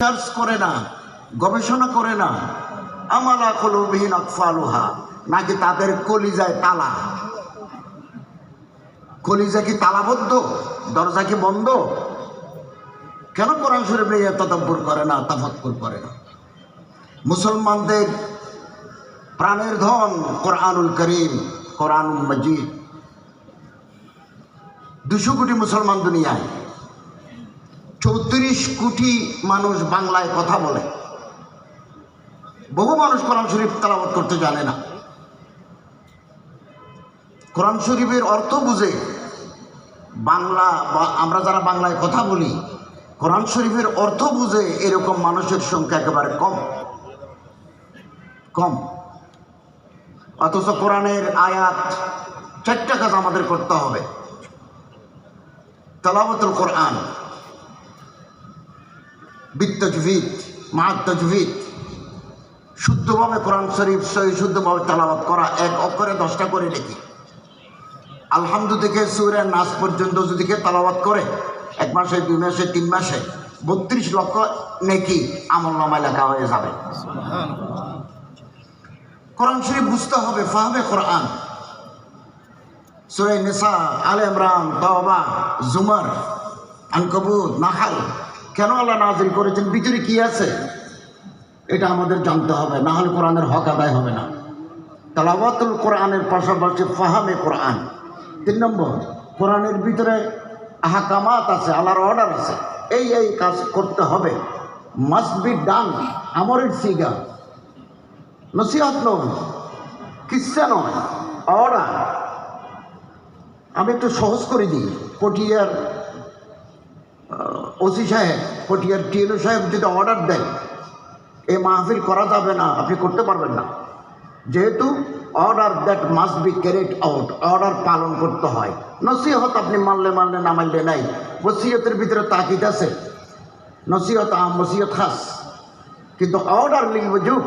Research করে না, গবেষণা করে না, আমালা কলবিহীন নাকি তাদের কলিজায় তালা? কলিজা কি তালাবদ্ধ? দরজা কি বন্ধ? কেন কোরআন শরীফ নিয়ে তদব্বর করে না তাফাক্কুর করে না? মুসলমানদের প্রাণের ধন কোরআনুল করিম, কোরআনুল মজিদ। দুশো কোটি মুসলমান দুনিয়ায়। চৌত্রিশ কোটি মানুষ বাংলায় কথা বলে। বহু মানুষ কোরআন শরীফ তালাবত করতে জানে না। কোরআন শরীফের অর্থ বুঝে বাংলা বা আমরা যারা বাংলায় কথা বলি, কোরআন শরীফের অর্থ বুঝে এরকম মানুষের সংখ্যা একেবারে কম। কম। অথচ কোরআনের আয়াত চারটা কাজ আমাদের করতে হবে। তালাবতুল কোরআন। বিত্তজভিদ মাহাত্তজভিদ শুদ্ধভাবে কোরআন শরীফ সহি শুদ্ধভাবে তালাবাত করা এক অক্ষরে দশটা করে লিখি আলহামদু থেকে সুরে নাচ পর্যন্ত যদি কেউ তালাবাত করে, এক মাসে, দুই মাসে, তিন মাসে, বত্রিশ লক্ষ নেকি আমল নামায় লেখা হয়ে যাবে। কোরআন শরীফ বুঝতে হবে ফাহবে কোরআন। সুরে নেশা আল ইমরান, তওবা, জুমার আনকবুত নাহাল কেন আল্লাহ নাজিল করেছেন? ভিতরে কি আছে? এটা আমাদের জানতে হবে, না হলে কোরআনের হক আদায় হবে না। তালাবাতুল কোরআনের পাশাপাশি ফাহামে কোরআন। তিন নম্বর, কোরআনের ভিতরে আহাকামাত আছে, আল্লাহর অর্ডার আছে। এই এই কাজ করতে হবে। মাস্ট বি ডান আমরের সিগা। নসিহত নয়, কিসা নয়, অর্ডার। আমি একটু সহজ করে দিই পটিয়ার ওসি সাহেব, পটিয়ার টিএনও সাহেব যদি অর্ডার দেন এই মাহফিল করা যাবে না, আপনি করতে পারবেন না। যেহেতু order that must be carried out order পালন করতে হয়। নসিহত আপনি মানলে মানলে না মানলে নাই। ওসিয়তের ভিতরে তাকিদ আছে। নসিহত আম, ওসিয়ত খাস। কিন্তু অর্ডার লিখব যুগ।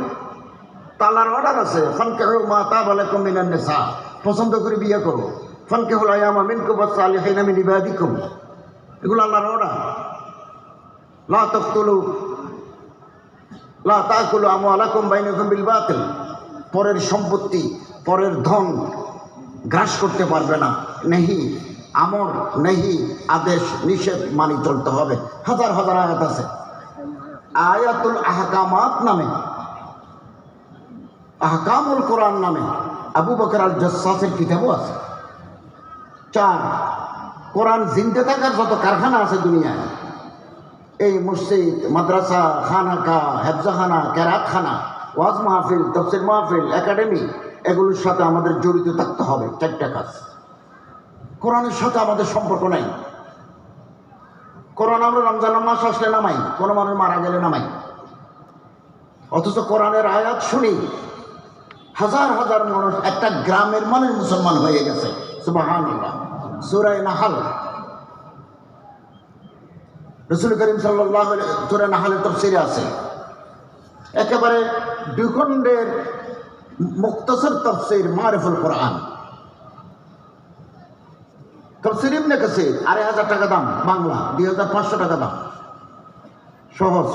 তালার অর্ডার আছে ফনকে মা তা বলে কমিনার নেশা পছন্দ করে বিয়ে করো। ফনকে হল আয়ামা মিনকু বাচ্চা আলী হাইনামি নিবাদিকুম এগুলো আল্লাহর অর্ডার লা বাতিল। পরের সম্পত্তি, পরের ধন গ্রাস করতে পারবে না। নেহি, আমর, নেহি, আদেশ, নিষেধ মানি চলতে হবে। হাজার হাজার আয়াত আছে। আয়াতুল আহকামাত নামে, আহকামুল কোরআন নামে, আবু বকর আল জসাসের কিতাবও আছে। চার, কোরআন জিন্দে থাকার যত কারখানা আছে দুনিয়ায় এই মসজিদ, মাদ্রাসা, খানাকা, হেফজাখানা ক্যারাতখানা ওয়াজ মাহফিল, তফসির মাহফিল, একাডেমি, এগুলোর সাথে আমাদের জড়িত থাকতে হবে, চারটা কাজ। কোরআনের সাথে আমাদের সম্পর্ক নাই। কোরআন আমরা রমজান মাস আসলে নামাই, কোনো মানুষ মারা গেলে নামাই। অথচ কোরআনের আয়াত শুনি, হাজার হাজার মানুষ, একটা গ্রামের মানুষ মুসলমান হয়ে গেছে সুবাহান সুরাই নাহাল। রসুল করিম সাল্লাহ সুরে নাহালের তফসিরে আছে। একেবারে দুখণ্ডের মুক্তসর তফসির মারিফুল কোরআন। তফসির ইবনে আড়াই হাজার টাকা দাম, বাংলা, দুই হাজার পাঁচশো টাকা দাম। সহজ।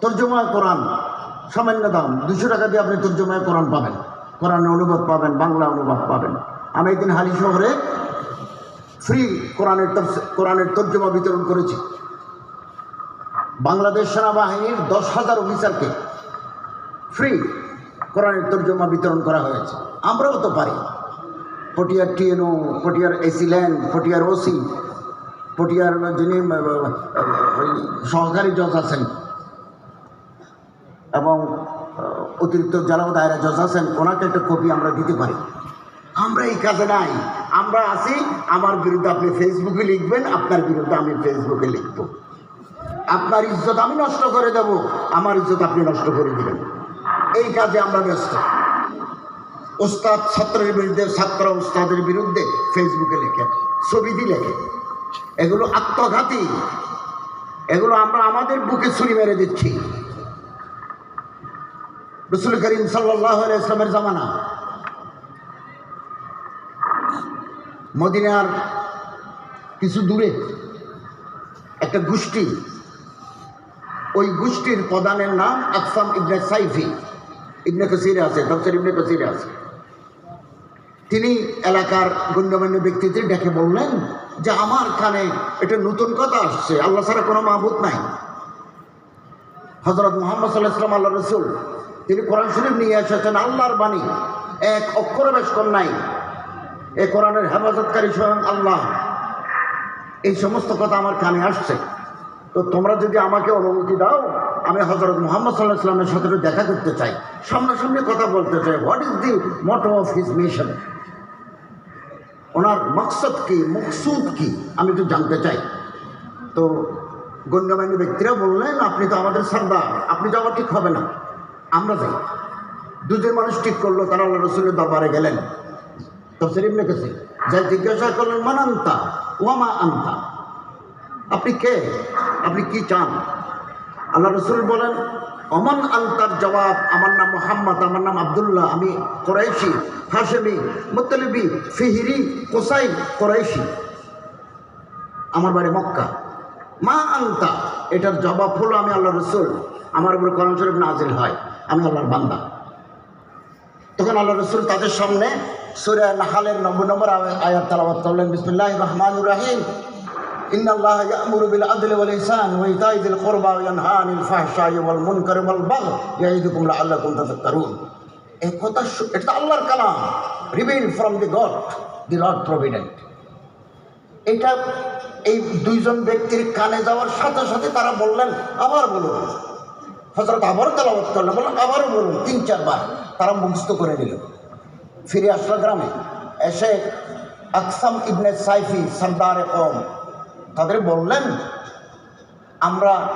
তর্জমায় কোরআন, সামান্য দাম দুশো টাকা দিয়ে আপনি তর্জমায় কোরআন পাবেন। কোরআনের অনুবাদ পাবেন, বাংলা অনুবাদ পাবেন। আমি একদিন হালি শহরে ফ্রি কোরআনের কোরআনের তর্জমা বিতরণ করেছি। বাংলাদেশ সেনাবাহিনীর দশ হাজার অফিসারকে ফ্রি কোরআনের তর্জমা বিতরণ করা হয়েছে। আমরাও তো পারি। পটিয়ার টিএনও, পটিয়ার এসিল্যান্ড পটিয়ার ওসি, পটিয়ার যিনি সহকারী জজ আছেন এবং অতিরিক্ত জেলা দায়রা জজ আছেন, ওনাকে একটা কপি আমরা দিতে পারি। আমরা এই কাজে নাই। আমরা আছি, আমার বিরুদ্ধে আপনি ফেসবুকে লিখবেন, আপনার বিরুদ্ধে আমি ফেসবুকে লিখব। আপনার ইজ্জত আমি নষ্ট করে দেব, আমার ইজ্জত আপনি নষ্ট করে দিবেন। এই কাজে আমরা ব্যস্ত। ওস্তাদ ছাত্রের বিরুদ্ধে, ছাত্র ওস্তাদের বিরুদ্ধে ফেসবুকে লেখে ছবি লেখে। এগুলো আত্মঘাতী। এগুলো আমরা আমাদের বুকে ছুরি মেরে দিচ্ছি। রসুল করিম সাল্লাহ ইসলামের জামানা। মদিনার কিছু দূরে একটা গোষ্ঠী ওই গোষ্ঠীর প্রধানের নাম আকসাম ইবনে সাইফি। ইবনে কসিরে আছে ডক্টর ইবনে কসিরে আছে। তিনি এলাকার গণ্যমান্য ব্যক্তিদের ডেকে বললেন যে, আমার কানে এটা নতুন কথা আসছে। আল্লাহ ছাড়া কোনো মাহবুদ নাই। হজরত মোহাম্মদ সাল্লাহ ইসলাম আল্লাহ রসুল, তিনি কোরআন শরীফ নিয়ে এসেছেন আল্লাহর বাণী। এক অক্ষর বেশ নাই। এ কোরআনের হেফাজতকারী স্বয়ং আল্লাহ। এই সমস্ত কথা আমার কানে আসছে। তো তোমরা যদি আমাকে অনুমতি দাও, আমি হজরত মোহাম্মদ সাল্লাহ ইসলামের সাথে দেখা করতে চাই। সামনাসামনি কথা বলতে চাই। What is the motto of his mission ওনার মকসদ কি, মকসুদ কি, আমি তো জানতে চাই। তো গণ্যমান্য ব্যক্তিরা বললেন, আপনি তো আমাদের সর্দার, আপনি যাওয়া ঠিক হবে না। আমরা যাই। দুজন মানুষ ঠিক করল, তারা আল্লাহ রসুলের দরবারে গেলেন। তো সেরিম লিখেছে যাই জিজ্ঞাসা করলেন মানান্তা ওয়ামা আনতা? আপনি কে? আপনি কি চান? আল্লাহ রসুল বলেন, অমান আলতার জবাব, আমার নাম মোহাম্মদ, আমার নাম আবদুল্লাহ, আমি কোরাইশি হাসেমি মুতলিবি, ফিহিরি, কোসাই, কোরাইশি। আমার বাড়ি মক্কা। মা আনতা এটার জবাব হলো আমি আল্লাহ রসুল। আমার উপরে কোরআন শরীফ নাজিল হয়, আমি আল্লাহর বান্দা। তখন আল্লাহ রসুল তাদের সামনে সুরে নাহালের নম্বর নম্বর আয়- আয়াত তালাবাদ করলেন বিসমুল্লাহ রহমানুর রাহিম। إن الله يأمر بالعدل والإحسان وإيتاء ذي القربى وينهى عن الفحشاء والمنكر والبغي يعظكم لعلكم تذكرون এই কথা শু- এটা তো আল্লাহর কালাম reveal from the God the Lord provident এটা এই দুইজন ব্যক্তির কানে যাওয়ার সাথে সাথে তারা বললেন আবার বলুন হজরত আবারও তেলাবত করলেন বললেন আবারও বলুন তিন চারবার তারা মুখস্থ করে নিল ফিরে আসলো গ্রামে এসে আকসাম ইবনে সাইফি সর্দারে কম তাদের বললেন, আমরা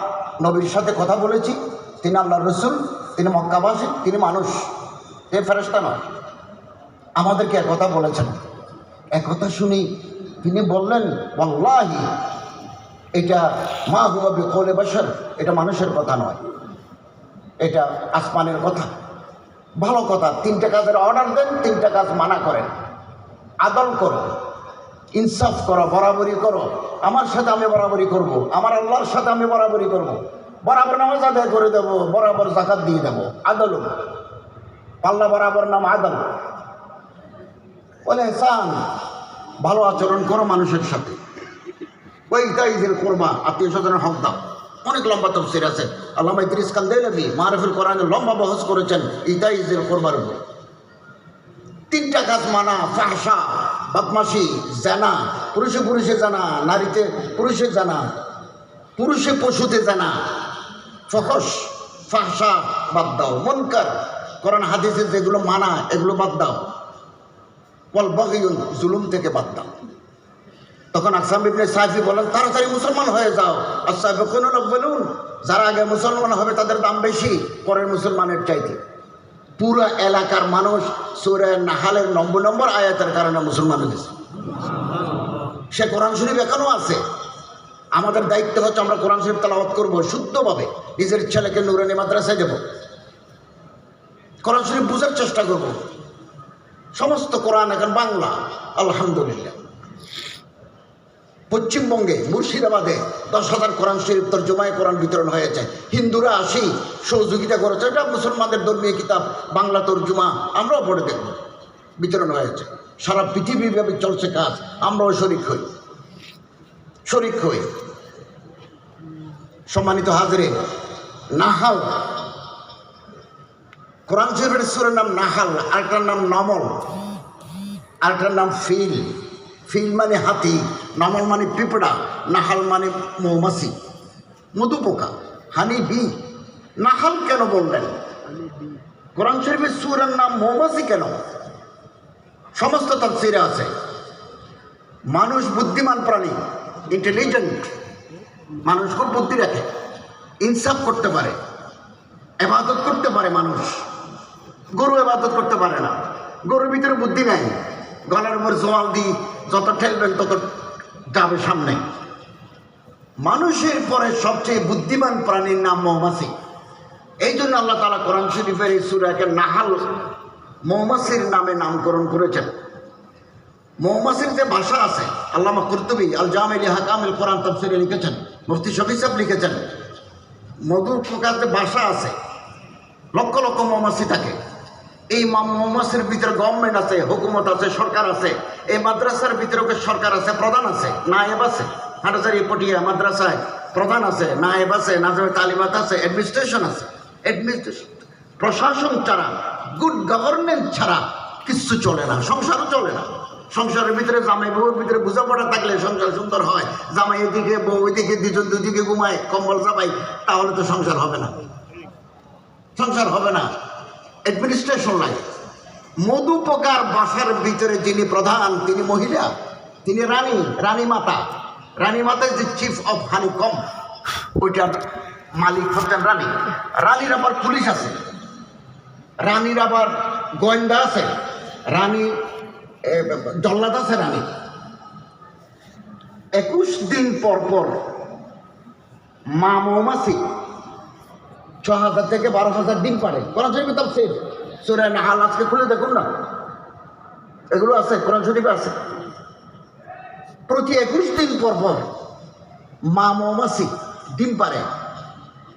নবীর সাথে কথা বলেছি। তিনি আল্লাহ রসুল, তিনি মক্কাবাসী, তিনি মানুষ। তিনি ফেরস্তা নয়। আমাদেরকে একথা বলেছেন। একথা শুনি তিনি বললেন বল্লাহি এটা মা হুয়াবি কোলে বসর এটা মানুষের কথা নয়। এটা আসমানের কথা। ভালো কথা, তিনটা কাজের অর্ডার দেন, তিনটা কাজ মানা করেন। আদল করো ইনসাফ করো বরাবরি করো। আমার সাথে আমি বরাবরি করব। আমার আল্লাহর সাথে আমি বরাবরি করব। বরাবর নামাজ আদায় করে দেবো, বরাবর জাকাত দিয়ে দেবো। আদল। পাল্লা বরাবর নাম আদল। বলে সান ভালো আচরণ করো মানুষের সাথে। ওই করবা, আত্মীয় স্বজনের হক দাও। অনেক লম্বা তফসির আছে। আল্লামা ইদ্রিস কান্দেলভি মারফুল কোরআনে লম্বা বহস করেছেন ইতাইজের করবার উপর। তিনটা কাজ মানা, ফাহসা বদমাসি জানা। পুরুষে পুরুষে জানা, নারীতে পুরুষে জানা, পুরুষে পশুতে জানা। ফহস ফাহসা, বাদ দাও। মনকার, কোরআন, হাদিসে যেগুলো মানা, এগুলো বাদ দাও। বল বগিউন, জুলুম থেকে বাদ দাও। তখন আকসাম ইবনে সাইফি বলেন, তাড়াতাড়ি মুসলমান হয়ে যাও। সাহেব লোক বলুন, যারা আগে মুসলমান হবে তাদের দাম বেশি, পরের মুসলমানের চাইতে। পুরো এলাকার মানুষ সুরে নাহালের নম্বর নম্বর আয়াতের কারণে মুসলমান হয়েছে। সে কোরআন শরীফ এখনও আছে। আমাদের দায়িত্ব হচ্ছে আমরা কোরআন শরীফ তালাবাদ করব শুদ্ধভাবে। নিজের ছেলেকে নুরানি মাদ্রাসায় দেব। কোরআন শরীফ বুঝার চেষ্টা করব। সমস্ত কোরআন এখন বাংলা, আলহামদুলিল্লাহ। পশ্চিমবঙ্গে, মুর্শিদাবাদে দশ হাজার কোরআন শরীফ তর্জমায় কোরআন বিতরণ হয়েছে। হিন্দুরা আসি সহযোগিতা করেছে। এটা মুসলমানদের ধর্মীয় কিতাব, বাংলা তর্জমা, আমরাও পড়ে দেখব। বিতরণ হয়েছে। সারা পৃথিবীব্যাপী চলছে কাজ। আমরাও শরিক হই। শরিক হই। সম্মানিত হাজরে নাহাল। কোরআন শরীফের সুরের নাম নাহাল, আরেকটার নাম নমল, আরেকটার নাম ফিল। ফিল মানে হাতি। নমল মানে পিঁপড়া নাহাল মানে মৌমাছি। মধু পোকা হানি বি। নাহাল কেন বললেন কোরআন শরীফের সুরের নাম মৌমাছি কেন? সমস্ত তফসিরে আছে। মানুষ বুদ্ধিমান প্রাণী ইন্টেলিজেন্ট মানুষ খুব বুদ্ধি রাখে, ইনসাফ করতে পারে, এবাদত করতে পারে মানুষ। গরু এবাদত করতে পারে না। গরুর ভিতরে বুদ্ধি নাই। গলার উপর জোয়াল দিই, যত ঠেলবেন তত যাবে সামনে। মানুষের পরে সবচেয়ে বুদ্ধিমান প্রাণীর নাম মৌমাছি। এই জন্য আল্লাহ তালা কোরআন শরীফের এই সুরাকে নাহাল মৌমাছির নামে নামকরণ করেছেন। মৌমাছির যে ভাষা আছে, আল্লামা কুর্তুবি আল জামিল হাকামিল কোরআন তফসিরে লিখেছেন, মুফতি শফি সাহেব লিখেছেন, মধুর পোকাতে বাসা আছে, লক্ষ লক্ষ মৌমাছি থাকে। এই মা- মৌমাছির ভিতরে গভর্নমেন্ট আছে, হুকুমত আছে, সরকার আছে। এই মাদ্রাসার ভিতরে সরকার আছে, প্রধান আছে, নায়েব আছে। হাটাচারি পটিয়া মাদ্রাসায় প্রধান আছে, নায়েব আছে, নাজমে তালিমাত আছে অ্যাডমিনিস্ট্রেশন আছে। অ্যাডমিনিস্ট্রেশন প্রশাসন ছাড়া গুড গভর্নমেন্ট ছাড়া কিচ্ছু চলে না, সংসারও চলে না। সংসারের ভিতরে জামাই বউর ভিতরে বোঝাপড়া থাকলে সংসার সুন্দর হয়। জামাই এদিকে, বউ এদিকে, দুজন দুদিকে ঘুমায়, কম্বল জামাই তাহলে তো সংসার হবে না। সংসার হবে না। অ্যাডমিনিস্ট্রেশন লাগে মধু পোকার বাসার ভিতরে যিনি প্রধান, তিনি মহিলা, তিনি রানী রানী মাতা। রানী মাতা যে চিফ অফ হানি কম ওইটার মালিক হচ্ছেন রানী। রানীর আবার পুলিশ আছে। রানীর আবার গোয়েন্দা আছে। রানী জল্লাদ আছে রানী। একুশ দিন পর পর মা মৌমাছি ছ হাজার থেকে বারো হাজার ডিম পারে কোরআন শরীফে তার সেফ সুরায় নাহাল আজকে খুলে দেখুন না? এগুলো আছে, কোরআন শরীফে আছে। প্রতি একুশ দিন পর পর মা মৌমাছি ডিম পারে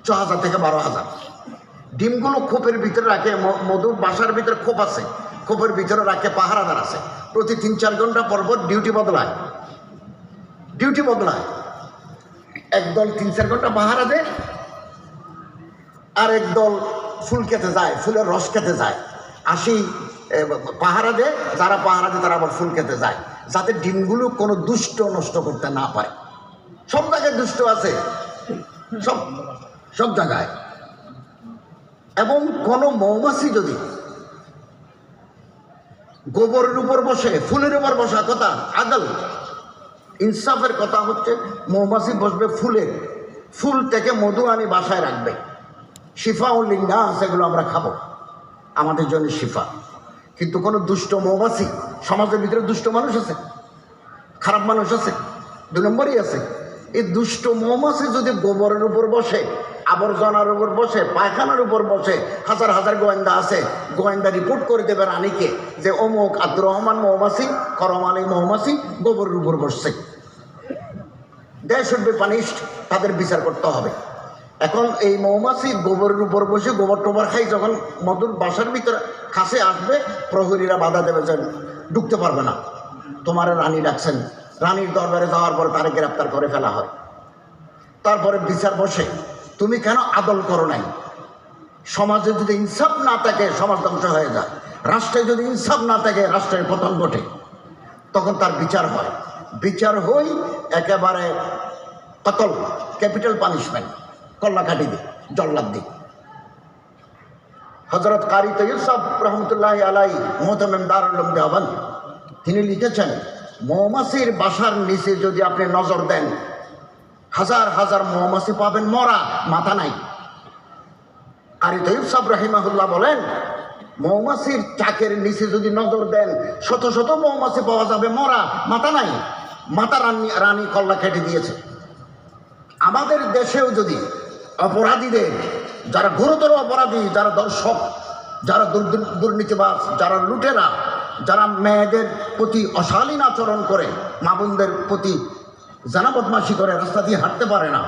ছ হাজার থেকে বারো হাজার। ডিমগুলো খোপের ভিতরে রাখে মধুর বাসার ভিতরে খোপ আছে, খোপের ভিতরে রাখে, পাহারাদার আছে। প্রতি তিন চার ঘণ্টা পর পর ডিউটি বদলায়। ডিউটি বদলায়। একদল তিন চার ঘণ্টা পাহারা দেয় আর একদল ফুল খেতে যায়, ফুলের রস খেতে যায়। আসি পাহারা দেয়, যারা পাহারা দেয় তারা আবার ফুল খেতে যায়। যাতে ডিমগুলো কোনো দুষ্ট নষ্ট করতে না পারে। সব জায়গায় দুষ্ট আছে। সব সব জায়গায়। এবং কোনো মৌমাছি যদি গোবরের উপর বসে, ফুলের উপর বসা, কথা আদল ইনসাফের কথা হচ্ছে, মৌমাছি বসবে ফুলের। ফুল থেকে মধু আনি বাসায় রাখবে। শিফা ও সেগুলো আমরা খাব। আমাদের জন্য শিফা। কিন্তু কোনো দুষ্ট মৌমাছি, সমাজের ভিতরে দুষ্ট মানুষ আছে? খারাপ মানুষ আছে? দু নম্বরই আছে। এই দুষ্ট মৌমাছি যদি গোবরের উপর বসে, আবর্জনার উপর বসে, পায়খানার উপর বসে, হাজার হাজার গোয়েন্দা আছে, গোয়েন্দা রিপোর্ট করে দেবে রানীকে যে অমুক আব্দুর রহমান মৌমাছি, করম আলী মৌমাছি গোবরের উপর বসছে। দেয় শুড বি পানিশড তাদের বিচার করতে হবে। এখন এই মৌমাছি গোবরের উপর বসে গোবর টোবর খাই, যখন মধুর বাসার ভিতরে কাছে আসবে, প্রহরীরা বাধা দেবে যে ঢুকতে পারবে না। তোমার রানী ডাকছেন। রানীর দরবারে যাওয়ার পর তারে গ্রেপ্তার করে ফেলা হয়। তারপরে বিচার বসে, তুমি কেন আদল করো নাই? সমাজে যদি ইনসাফ না থাকে, সমাজ ধ্বংস হয়ে যায়। রাষ্ট্রে যদি ইনসাফ না থাকে, রাষ্ট্রের পতন ঘটে। তখন তার বিচার হয়। বিচার হই একেবারে কতল, ক্যাপিটাল পানিশমেন্ট। কল্লাকাটি দি, জল্লাদ দি। হজরত কারি তৈব সাহ রহমতুল্লাহ আলাই মোহতমেম দারুল দেওয়ান, তিনি লিখেছেন, মৌমাছির বাসার নিচে যদি আপনি নজর দেন, হাজার হাজার মৌমাছি পাবেন, মরা মাথা নাই। কারি তৈব সাহ রহিমাহুল্লাহ বলেন, মৌমাছির চাকের নিচে যদি নজর দেন, শত শত মৌমাছি পাওয়া যাবে, মরা মাথা নাই। মাথা রানী রানী কল্লা কেটে দিয়েছে। আমাদের দেশেও যদি অপরাধীদের, যারা গুরুতর অপরাধী, যারা দর্শক, যারা দুর্নীতিবাজ, যারা লুটেরা, যারা মেয়েদের প্রতি অশালীন আচরণ করে, মা বোনদের প্রতি জানা বদমাশি করে, রাস্তা দিয়ে হাঁটতে পারে না,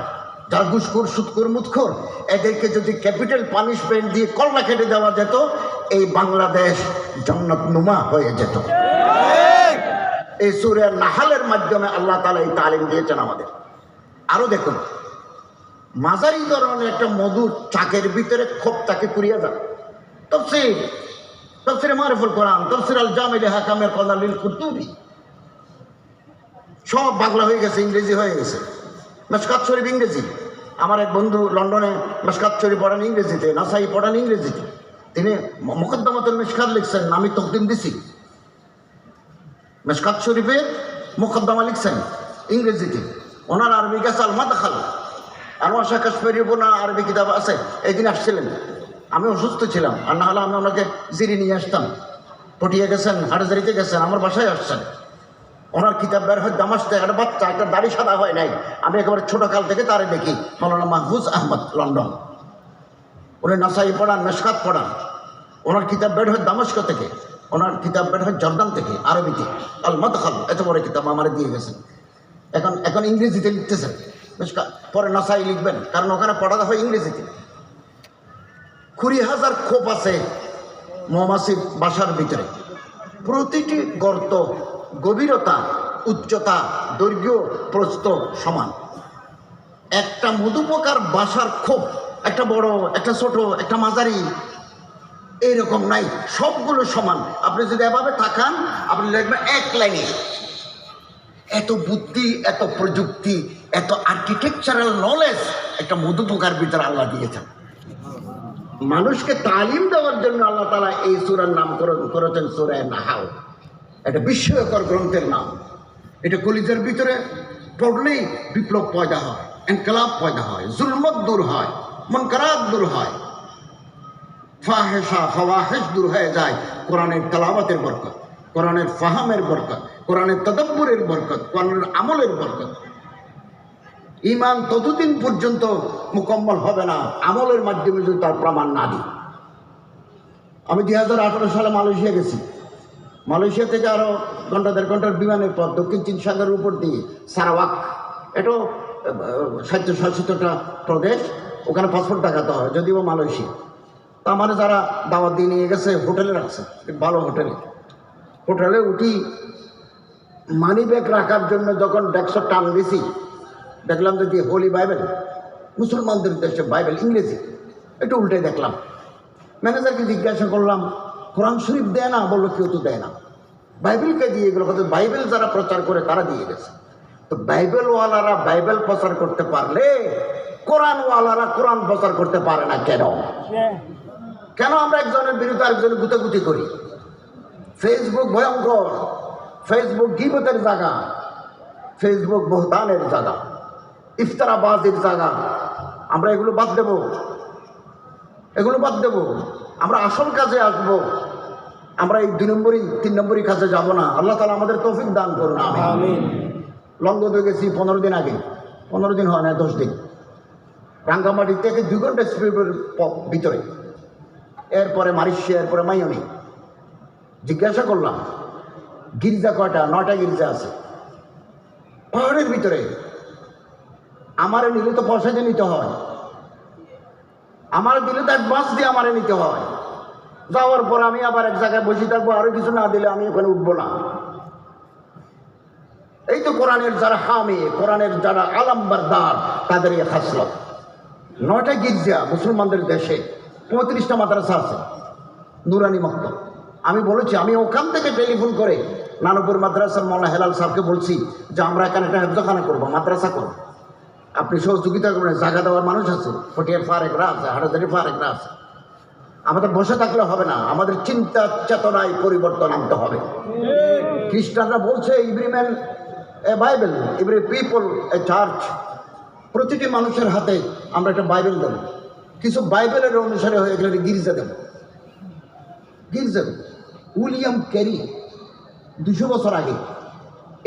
যারা ঘুষখোর সুৎখোর মুৎখোর এদেরকে যদি ক্যাপিটাল পানিশমেন্ট দিয়ে কল্লা কেটে দেওয়া যেত, এই বাংলাদেশ জন্নত নুমা হয়ে যেত। এই সুরের নাহালের মাধ্যমে আল্লাহ তালা এই তালিম দিয়েছেন আমাদের। আরও দেখুন মাঝারি ধরনের একটা মধুর চাকের ভিতরে খোপ তাকে পুড়িয়ে যান তফসির, তফসিরে মারফুল কোরআন, তফসির আল জামিল হাকামের কদালিল কুতুবি। সব বাংলা হয়ে গেছে, ইংরেজি হয়ে গেছে। মেসকাত শরীফ ইংরেজি। আমার এক বন্ধু লন্ডনে মেসকাত শরীফ পড়ান ইংরেজিতে, নাসাই পড়ান ইংরেজিতে। তিনি মোকদ্দমাতুল মেসকাত লিখছেন, আমি তকদিম দিছি। মেসকাত শরীফে মোকদ্দমা লিখছেন ইংরেজিতে। ওনার আরবি গেছে আলমা দেখাল আমার শাহ কাশ্মীরি ওনার আরবি কিতাব আছে। একদিন আসছিলেন। আমি অসুস্থ ছিলাম, আর না হলে আমি ওনাকে জিরি নিয়ে আসতাম। পটিয়ে গেছেন, হাটজারিতে গেছেন, আমার বাসায় আসছেন। ওনার কিতাব বের হয় দামাসতে, একটা বাচ্চা, একটা দাড়ি সাদা হয় নাই। আমি একেবারে ছোটো কাল থেকে তারে দেখি, মৌলানা মাহফুজ আহমদ, লন্ডন। উনি নাসাই পড়ান, মেশকাত পড়ান। ওনার কিতাব বের হয় দামস্ক থেকে, ওনার কিতাব বের হয় জর্দান থেকে, আরবিতে। আল মদখাল এত বড় কিতাব আমার দিয়ে গেছেন। এখন এখন ইংরেজিতে লিখতেছেন। পরে নাসাই লিখবেন, কারণ ওখানে পড়াতে হয় ইংরেজিতে। কুড়ি হাজার খোপ আছে মৌমাছির বাসার ভিতরে। প্রতিটি গর্ত গভীরতা, উচ্চতা, দৈর্ঘ্য প্রস্ত সমান। একটা মধুপোকার বাসার খোপ, একটা বড়, একটা ছোট, একটা মাঝারি এইরকম নাই, সবগুলো সমান। আপনি যদি এভাবে তাকান, আপনি লিখবেন এক লাইনে। এত বুদ্ধি, এত প্রযুক্তি এত আর্কিটেকচারাল নলেজ একটা মধুপোকার ভিতরে আল্লাহ দিয়েছেন। মানুষকে তালিম দেওয়ার জন্য আল্লাহ তালা এই সুরার নামকরণ করেছেন সুরায় নাহাও এটা বিস্ময়কর গ্রন্থের নাম। এটা কলিজের ভিতরে পড়লেই বিপ্লব পয়দা হয়, এনকলাব পয়দা হয়, জুলমত দূর হয়, মনকারাত দূর হয়। ফাহেসা ফওয়াহেস দূর হয়ে যায় কোরআনের তালাবাতের বরকত, কোরআনের ফাহামের বরকত, কোরআনের তদব্বরের বরকত, কোরআনের আমলের বরকত। ইমান ততদিন পর্যন্ত মুকম্মল হবে না। আমলের মাধ্যমে যদি তার প্রমাণ না দিই। আমি দুই হাজার আঠারো সালে মালয়েশিয়া গেছি। মালয়েশিয়া থেকে আরও ঘণ্টা দেড় ঘণ্টার বিমানের পথ দক্ষিণ চীন সাগরের উপর দিয়ে সারাওয়াক। এটাও স্বায়ত্ত শাসিত প্রদেশ, ওখানে পাসপোর্ট দেখাতে হয়, যদিও মালয়েশিয়া। তা আমার যারা দাওয়াত দিয়ে নিয়ে গেছে, হোটেলে রাখছে, ভালো হোটেলে। হোটেলে উঠি মানি ব্যাগ রাখার জন্য যখন ডেস্ক টান দিছি দেখলাম যে হোলি বাইবেল মুসলমানদের দেশে বাইবেল ইংরেজি। একটু উল্টে দেখলাম। ম্যানেজারকে জিজ্ঞাসা করলাম, কোরআন শরীফ দেয় না? বলল, কেউ তো দেয় না। বাইবেলকে দিয়ে গেলো কথা বাইবেল যারা প্রচার করে, তারা দিয়ে গেছে। তো বাইবেলওয়ালারা বাইবেল প্রচার করতে পারলে, কোরআনওয়ালারা কোরআন প্রচার করতে পারে না কেন? কেন আমরা একজনের বিরুদ্ধে আরেকজনের গুতাগুতি করি? ফেসবুক ভয়ঙ্কর। ফেসবুক গিবতের জায়গা। ফেসবুক বহতানের জায়গা। ইফতারাবাজির জায়গা। আমরা এগুলো বাদ দেব। এগুলো বাদ দেব। আমরা আসল কাজে আসব। আমরা এই দুই নম্বরই তিন নম্বরই কাজে যাব না। আল্লাহ তালা আমাদের তৌফিক দান করুন। আমি লঙ্গদে গেছি পনেরো দিন আগে। পনেরো দিন হয় না দশ দিন। রাঙ্গামাটি থেকে দুই ঘণ্টা স্পিডের ভিতরে। এরপরে মারিশিয়া এরপরে মাইয়নি জিজ্ঞাসা করলাম গির্জা কয়টা? নয়টা গির্জা আছে। পাহাড়ের ভিতরে। আমারে নিলে তো পয়সা দিয়ে নিতে হয়। আমার দিলে তো অ্যাডভান্স দিয়ে আমারে নিতে হয়। যাওয়ার পর আমি আবার এক জায়গায় বসে থাকব, আরও কিছু না দিলে আমি ওখানে উঠবো না। এই তো কোরআনের যারা হামে, কোরআনের যারা আলম্বারদার, তাদের এই খাসলত। নয়টা গির্জা মুসলমানদের দেশে, পঁয়ত্রিশটা মাদ্রাসা আছে, নুরানি মক্ত। আমি বলেছি, আমি ওখান থেকে টেলিফোন করে নানপুর মাদ্রাসার মৌলা হেলাল সাহেবকে বলছি যে, আমরা এখানে একটা হেফজখানা করব, মাদ্রাসা করব। আপনি সহযোগিতা করবেন জায়গা দেওয়ার মানুষ আছে ফটিয়ার ফারেকরা আছে, হাটাদারি ফারেকরা আছে। আমাদের বসে থাকলে হবে না, আমাদের চিন্তা চেতনায় পরিবর্তন আনতে হবে। খ্রিস্টানরা বলছে every a Bible every people, a church, প্রতিটি মানুষের হাতে আমরা একটা বাইবেল দেব। কিছু বাইবেলের অনুসারে হয়ে গেলে গির্জা দেব। গির্জা দেব। উইলিয়াম ক্যারি দুশো বছর আগে,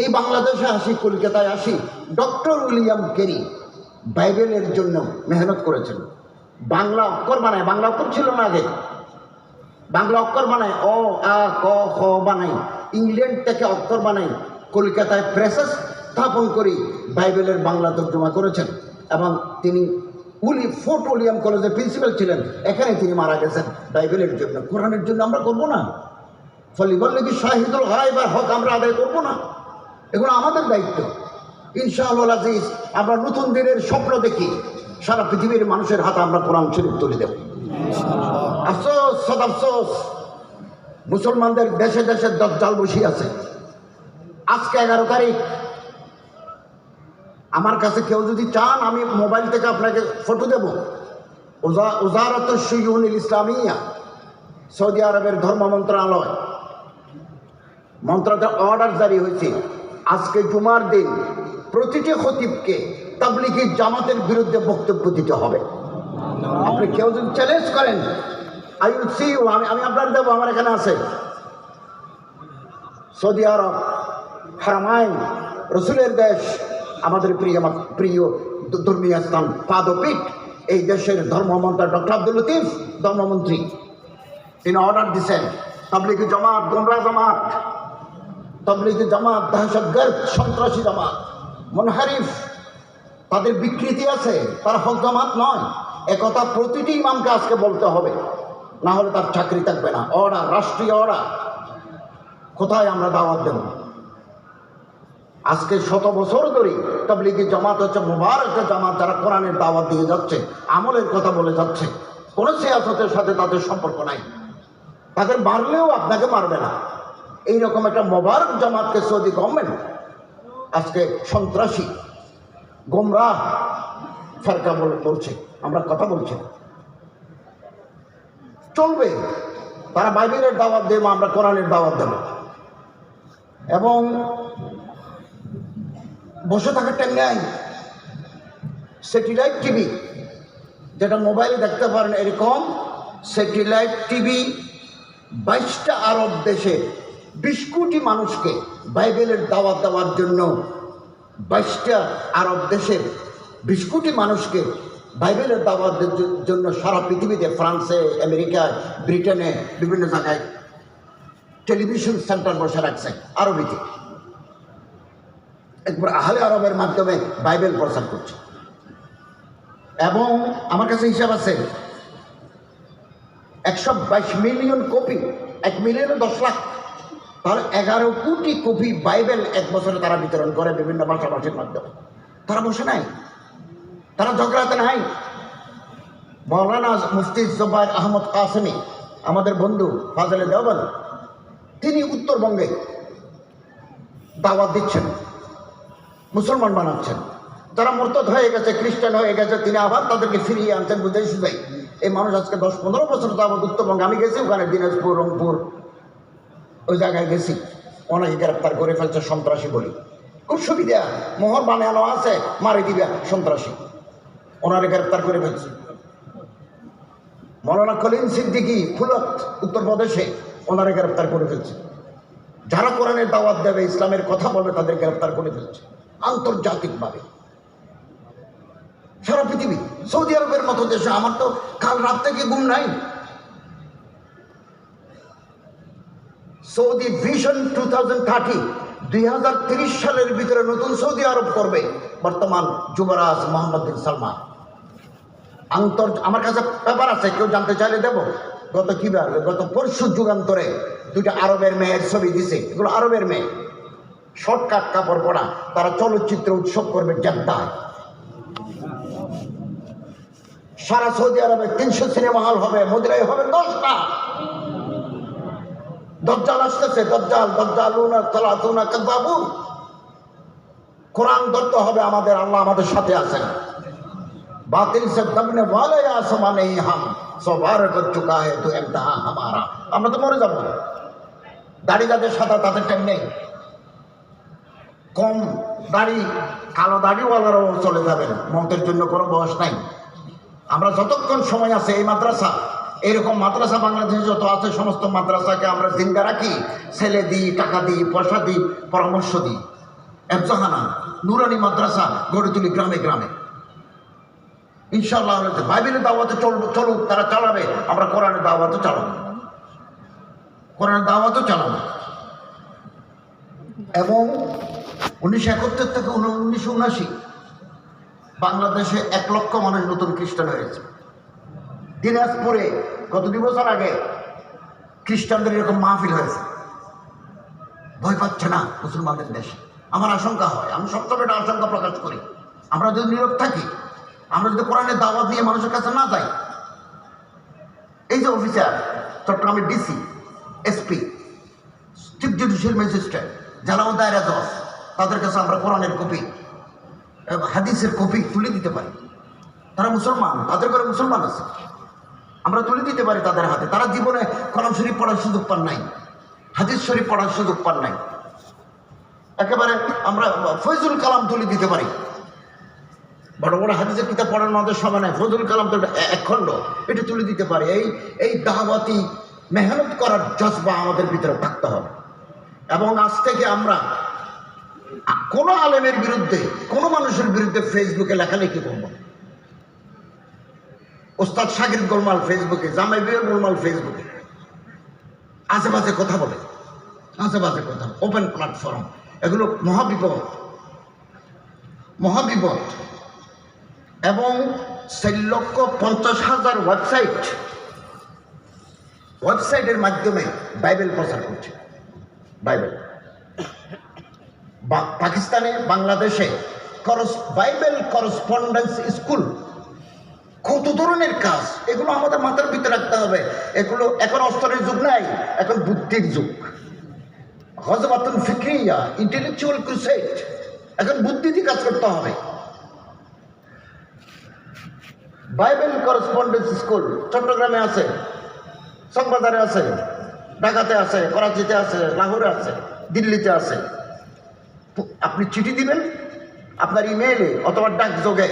এই বাংলাদেশে আসি, কলকাতায় আসি, ডক্টর উইলিয়াম ক্যারি বাইবেলের জন্য মেহনত করেছেন। বাংলা অক্ষর বানায়, বাংলা অক্ষর ছিল না আগে। বাংলা অক্ষর বানায়, অ, আ, ক, খ বানাই ইংল্যান্ড থেকে অক্ষর বানাই কলকাতায় প্রেসেস স্থাপন করে বাইবেলের বাংলা তর্জমা করেছেন। এবং তিনি উলি, ফোর্ট উলিয়াম কলেজের প্রিন্সিপাল ছিলেন। এখানে তিনি মারা গেছেন। বাইবেলের জন্য, কোরআনের জন্য আমরা করব না। ফলে বললে কি, শাহিদুল গাইবার হক আমরা আদায় করব না? এগুলো আমাদের দায়িত্ব। ইনশাআল্লাহ আজিজ আমরা নতুন দিনের স্বপ্ন দেখি। সারা পৃথিবীর মানুষের হাতে আমরা কোরআন শরীফ তুলে দেব। আফসোস সদ আফসোস মুসলমানদের দেশে দেশে দজ্জাল বসিয়ে আছে। আজকে এগারো তারিখ। আমার কাছে কেউ যদি চান আমি মোবাইল থেকে আপনাকে ফটো দেব। উজারত সুইউনিল ইসলামিয়া সৌদি আরবের ধর্ম মন্ত্রণালয়। মন্ত্রণালয় অর্ডার জারি হয়েছে। আজকে জুমার দিন। প্রতিটি খতিবকে তাবলিগি জামাতের বিরুদ্ধে বক্তব্য দিতে হবে। আপনি কেউ যদি চ্যালেঞ্জ করেন আই উইল সি ইউ আমি আমি আপনার দেবো, আমার এখানে আছে। সৌদি আরব, হারামাইন, রসুলের দেশ, আমাদের প্রিয়, আমার প্রিয় ধর্মীয় স্থান, পাদপীঠ, এই দেশের ধর্মমন্ত্রী ডক্টর আব্দুল লতিফ, ধর্মমন্ত্রী। তিনি অর্ডার দিচ্ছেন তাবলিগি জামাত গোমরা জামাত, তাবলিগি জামাত, দহশতগর্দ, সন্ত্রাসী জামাত। মুনহারিফ, তাদের বিকৃতি আছে, তারা হক জামাত নয় একথা প্রতিটি ইমামকে আজকে বলতে হবে। না হলে তার চাকরি থাকবে না। অর্ডার, রাষ্ট্রীয় অর্ডার। কোথায় আমরা দাওয়াত দেব? আজকে শত বছর ধরে তবলিগি জামাত হচ্ছে, মোবারক জামাত যারা কোরআনের দাওয়াত দিয়ে যাচ্ছে, আমলের কথা বলে যাচ্ছে, কোনো সিয়াসতের সাথে তাদের সম্পর্ক নাই। তাদের মারলেও আপনাকে মারবে না। এইরকম একটা মোবারক জামাতকে সৌদি গভর্নমেন্ট আজকে সন্ত্রাসী, গোমরাহ ফেরকা বলে, বলছে। আমরা কথা বলছি চলবে। তারা বাইবেলের দাওয়াত দেবো, আমরা কোরআনের দাওয়াত দেব। এবং বসে থাকার টাইম নেই। স্যাটেলাইট টিভি যেটা মোবাইলে দেখতে পারেন, এরকম স্যাটেলাইট টিভি বাইশটা আরব দেশে বিশ কোটি মানুষকে বাইবেলের দাওয়াত দেওয়ার জন্য বাইশটা আরব দেশের বিশ কোটি মানুষকে বাইবেলের দাওয়াত দেওয়ার জন্য সারা পৃথিবীতে, ফ্রান্সে, আমেরিকায়, ব্রিটেনে, বিভিন্ন জায়গায় টেলিভিশন সেন্টার বসে রাখছে আরবিতে। একবার আহলে আরবের মাধ্যমে বাইবেল প্রচার করছে। এবং আমার কাছে হিসাব আছে, একশো বাইশ মিলিয়ন কপি, এক মিলিয়নে দশ লাখ তাহলে এগারো কোটি কপি বাইবেল এক বছরে তারা বিতরণ করে বিভিন্ন ভাষাভাষীর মাধ্যমে। তারা বসে নাই। তারা ঝগড়াতে নাই। মৌলানা মুফতি জব্বার আহমদ কাসমি, আমাদের বন্ধু ফাজলে দেওয়ান তিনি উত্তরবঙ্গে দাওয়াত দিচ্ছেন, মুসলমান বানাচ্ছেন। যারা মোরতদ হয়ে গেছে, খ্রিস্টান হয়ে গেছে, তিনি আবার তাদেরকে ফিরিয়ে আনছেন বুঝাই সুঝাই এই মানুষ আজকে দশ পনেরো বছর যাবত উত্তরবঙ্গে। আমি গেছি ওখানে দিনাজপুর, রংপুর ওই জায়গায় গেছি। অনেকে গ্রেপ্তার করে ফেলছে সন্ত্রাসী বলি। খুব সুবিধা, মোহর বানানো আছে, মারি দিবে সন্ত্রাসী। ওনারে গ্রেপ্তার করে ফেলছে। মৌলানা কলিম সিদ্দিকি, ফুলত উত্তরপ্রদেশে ওনারে গ্রেপ্তার করে ফেলছে। যারা কোরআনের দাওয়াত দেবে, ইসলামের কথা বলবে, তাদের গ্রেপ্তার করে ফেলছে। আন্তর্জাতিকভাবে। সারা পৃথিবী, সৌদি আরবের মতো দেশে আমার তো কাল রাত থেকে ঘুম নাই। Saudi vision two thousand thirty, দুই সালের ভিতরে নতুন সৌদি আরব করবে বর্তমান যুবরাজ মোহাম্মদ বিন সালমান। আন্তর আমার কাছে পেপার আছে, কেউ জানতে চাইলে দেব। গত কিবার গত পরশু যুগান্তরে দুইটা আরবের মেয়ের ছবি দিছে। এগুলো আরবের মেয়ে। শর্টকাট কাপড় পরা, তারা চলচ্চিত্র উৎসব করবে জেদ্দায়। সারা সৌদি আরবে তিনশো সিনেমা হল হবে মদিরায় হবে দশটা। দজ্জাল আসতেছে, দজ্জাল দজ্জালুনা তালাতুনা কাযাবুন কোরআন দত্ত হবে আমাদের, আল্লাহ আমাদের সাথে আছেন। বাতিল সে দমনে ওয়ালে আসমানে হাম সবার কর চুকা হে তো ইমতিহা হামারা আমরা তো মরে যাব। দাড়ি যাদের সাদা, তাদের টাইম নেই। কম দাড়ি, কালো দাড়িওয়ালারাও চলে যাবেন। মতের জন্য কোনো বয়স নাই। আমরা যতক্ষণ সময় আছে এই মাদ্রাসা এরকম মাদ্রাসা বাংলাদেশে যত আছে, সমস্ত মাদ্রাসাকে আমরা জিন্দা রাখি। ছেলে দিই, টাকা দিই, পয়সা দিই, পরামর্শ দিই। এফজাহানা নুরানি মাদ্রাসা গড়ে তুলি গ্রামে গ্রামে। ইনশাল্লাহ বাইবেলের দাওয়াতে চলব চলুক, তারা চালাবে, আমরা কোরআনের দাওয়াতও চালাবো। কোরআনের দাওয়াতও চালাবো। এবং উনিশশো একাত্তর থেকে উনিশশো উনাশি বাংলাদেশে এক লক্ষ মানুষ নতুন খ্রিস্টান হয়েছে। দিনাজপুরে গত দুই বছর আগে খ্রিস্টানদের এরকম মাহফিল হয়েছে। ভয় পাচ্ছে না মুসলমানদের দেশে। আমার আশঙ্কা হয়, আমি সবসময় এটা আশঙ্কা প্রকাশ করি। আমরা যদি নীরব থাকি, আমরা যদি কোরআনের দাওয়াত নিয়ে মানুষের কাছে না যাই, এই যে অফিসার, চট্টগ্রামের DC, SP, chief judicial magistrate জালাও দায়রা জজ তাদের কাছে আমরা কোরআনের কপি হাদিসের কপি তুলে দিতে পারি। তারা মুসলমান তাদের করে মুসলমান আছে। আমরা তুলে দিতে পারি তাদের হাতে। তারা জীবনে কোরআন শরীফ পড়ার সুযোগ পান নাই, হাদিস শরীফ পড়ার সুযোগ পান নাই। একেবারে আমরা ফৈজুল কালাম তুলে দিতে পারি। বড় বড় হাদিসের কিতাব পড়ার আমাদের সময় নাই। ফজুল কালাম তো এ- এক খণ্ড এটা তুলে দিতে পারে। এই এই দাওয়াতি মেহনত করার জজবা আমাদের ভিতরে থাকতে হবে। এবং আজ থেকে আমরা কোনো আলেমের বিরুদ্ধে, কোনো মানুষের বিরুদ্ধে ফেসবুকে লেখালেখি করব না। ওস্তাদ সাকির গোলমাল ফেসবুকে, জামাই বিয়ের গোলমাল ফেসবুকে। আশেপাশে কথা বলে। আশেপাশে কথা। ওপেন প্ল্যাটফর্ম এগুলো মহাবিপদ। মহাবিপদ। এবং চার লক্ষ পঞ্চাশ হাজার ওয়েবসাইট ওয়েবসাইটের মাধ্যমে বাইবেল প্রচার করছে। বাইবেল। পাকিস্তানে, বাংলাদেশে করস- বাইবেল করসপন্ডেন্স স্কুল কত ধরনের কাজ? এগুলো আমাদের মাথার ভিতরে রাখতে হবে। এগুলো এখন অস্ত্রের যুগ নাই, এখন বুদ্ধির যুগ। হজবাতুল ফিক্রিয়া ইন্টেলেকচুয়াল ক্রুসেট এখন বুদ্ধি দিয়ে কাজ করতে হবে। বাইবেল করসপন্ডেন্স স্কুল চট্টগ্রামে আছে চকবাজারে আছে, ঢাকাতে আছে, করাচিতে আছে, লাহোরে আছে, দিল্লিতে আছে। আপনি চিঠি দিবেন, আপনার ইমেইলে অথবা ডাকযোগে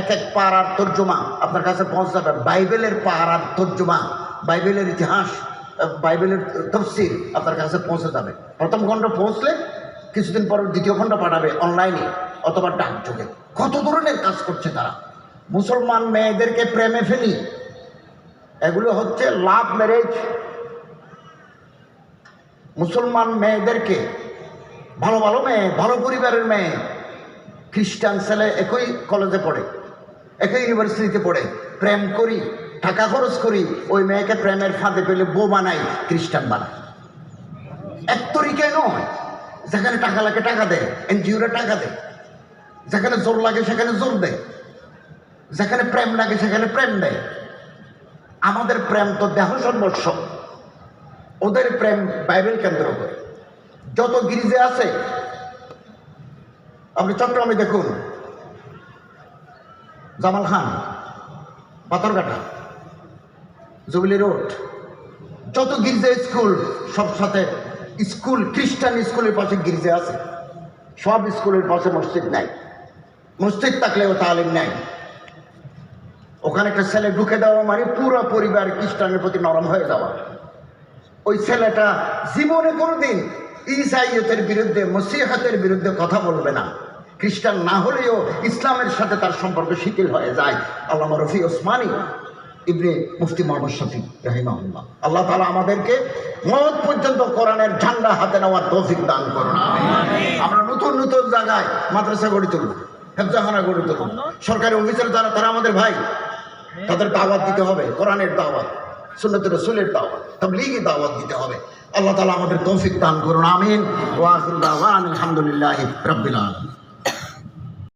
এক এক পাড়ার তর্জমা আপনার কাছে পৌঁছাবে বাইবেলের পাড়ার তর্জমা, বাইবেলের ইতিহাস বাইবেলের তফসির আপনার কাছে পৌঁছে যাবে। প্রথম খণ্ড পৌঁছলে কিছুদিন পর দ্বিতীয় খণ্ড পাঠাবে অনলাইনে অথবা ডাকযোগে কত ধরনের কাজ করছে তারা? মুসলমান মেয়েদেরকে প্রেমে ফেলি। এগুলো হচ্ছে লাভ ম্যারেজ। মুসলমান মেয়েদেরকে, ভালো ভালো মেয়ে, ভালো পরিবারের মেয়ে, খ্রিস্টান ছেলে একই কলেজে পড়ে। একই ইউনিভার্সিটিতে পড়ে। প্রেম করি, টাকা খরচ করি, ওই মেয়েকে প্রেমের ফাঁদে পেলে বউ বানাই, খ্রিস্টান বানায় এক তরিকায় নয়। যেখানে টাকা লাগে টাকা দেয়, এনজিওরা টাকা দেয়। যেখানে জোর লাগে সেখানে জোর দেয়। যেখানে প্রেম লাগে সেখানে প্রেম দেয়। আমাদের প্রেম তো দেহ সর্বস্ব ওদের প্রেম বাইবেল কেন্দ্র করে। যত গির্জে আছে, আপনি চট্টগ্রামে দেখুন জামাল খান, পাথরঘাটা, জুবিলি রোড, যত গির্জা স্কুল সব সাথে, স্কুল, খ্রিস্টান স্কুলের পাশে গির্জা আছে, সব স্কুলের পাশে মসজিদ নাই। মসজিদ থাকলেও তালিম নাই। ওখানে একটা ছেলে ঢুকে দেওয়া মানে পুরো পরিবার খ্রিস্টানের প্রতি নরম হয়ে যাওয়া। ওই ছেলেটা জীবনে কোনোদিন ইসাইয়তের বিরুদ্ধে, মসিহাতের বিরুদ্ধে কথা বলবে না। খ্রিস্টান না হলেও ইসলামের সাথে তার সম্পর্ক শিথিল হয়ে যায়। আল্লাহ রফি ওসমানী ইবনে মুফতি মোহাম্মদ শফি রহিমাহুল্লাহ। আল্লাহ তালা আমাদেরকে মত পর্যন্ত কোরআনের ঝান্ডা হাতে নেওয়ার তৌফিক দান করুন। আমরা নতুন নতুন জায়গায় মাদ্রাসা গড়ে তুলব হেফজাখানা গড়ে তুলব। সরকারি অফিসার যারা তারা আমাদের ভাই তাদের দাওয়াত দিতে হবে কোরআনের দাওয়াত সুন্নত রসুলের দাওয়াত তবলিগি দাওয়াত দিতে হবে। আল্লাহ তালা আমাদের তৌফিক দান করুন আমিন। ওয়াকুল্লাহ আলহামদুলিল্লাহ রব্বিল আলম